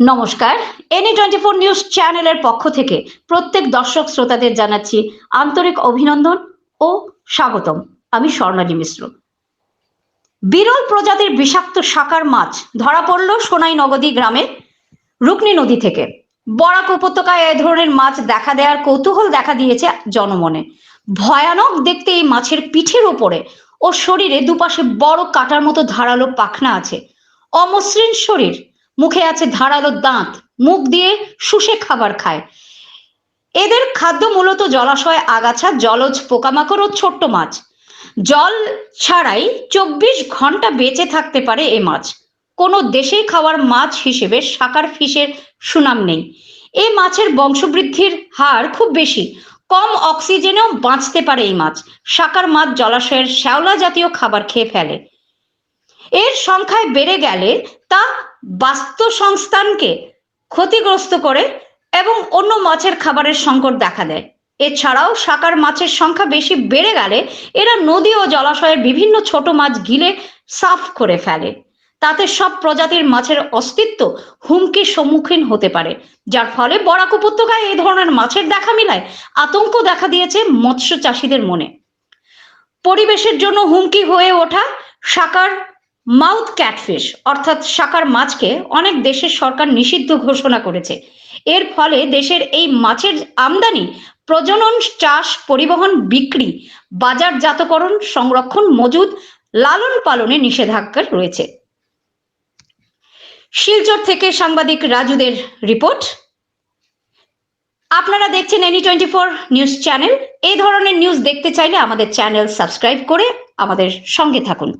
নমস্কার। Any twenty four news চ্যানেলের পক্ষ থেকে প্রত্যেক দর্শক শ্রোতাদের জানাচ্ছি আন্তরিক অভিনন্দন ও স্বাগতম। আমি স্বর্ণালী মিশ্র। বিরল প্রজাতির বিষাক্ত শাকার মাছ ধরা পড়ল সোনাই নগদী গ্রামে রুকনি নদী থেকে। বরাক উপত্যকায় এ ধরনের মাছ দেখা দেওয়ার কৌতূহল দেখা দিয়েছে জনমনে। ভয়ানক দেখতে এই মাছের পিঠের ওপরে ও শরীরে দুপাশে বড় কাটার মতো ধারালো পাখনা আছে। অমসৃণ শরীর মুখে আছে ধারালো দাঁত, মুখ দিয়ে শুষে খাবার খায়। এদের খাদ্য মূলত জলাশয়, আগাছা, জলজ, পোকামাকড় ও ছোট্ট মাছ। জল ছাড়াই চব্বিশ ঘণ্টা বেঁচে থাকতে পারে এ মাছ। কোনো দেশেই খাওয়ার মাছ হিসেবে সাকার ফিশের সুনাম নেই। এ মাছের বংশবৃদ্ধির হার খুব বেশি। কম অক্সিজেনেও বাঁচতে পারে এই মাছ। সাকার মাছ জলাশয়ের শ্যাওলা জাতীয় খাবার খেয়ে ফেলে। এর সংখ্যায় বেড়ে গেলে তা বাস্তু সংস্থানকে ক্ষতিগ্রস্ত করে এবং অন্য মাছের খাবারের সংকট দেখা দেয়। এছাড়াও সাকার মাছের সংখ্যা বেশি বেড়ে গেলে এরা নদী ও জলাশয়ের বিভিন্ন ছোট মাছ গিলে সাফ করে ফেলে। তাতে সব প্রজাতির মাছের অস্তিত্ব হুমকির সম্মুখীন হতে পারে, যার ফলে বরাক উপত্যকায় এই ধরনের মাছের দেখা মিলায়, আতঙ্ক দেখা দিয়েছে মৎস্য চাষীদের মনে। পরিবেশের জন্য হুমকি হয়ে ওঠা সাকার মাউথ ক্যাটফিশ, অর্থাৎ সাকার মাছকে অনেক দেশের সরকার নিষিদ্ধ ঘোষণা করেছে। এর ফলে দেশের এই মাছের আমদানি, প্রজনন, চাষ, পরিবহন, বিক্রি, বাজারজাতকরণ, সংরক্ষণ মজুদ, লালন পালনে নিষেধাজ্ঞা রয়েছে। শিলচর থেকে সাংবাদিক রাজুদের রিপোর্ট। আপনারা দেখছেন any twenty four news channel. এই ধরনের নিউজ দেখতে চাইলে আমাদের চ্যানেল সাবস্ক্রাইব করে আমাদের সঙ্গে থাকুন।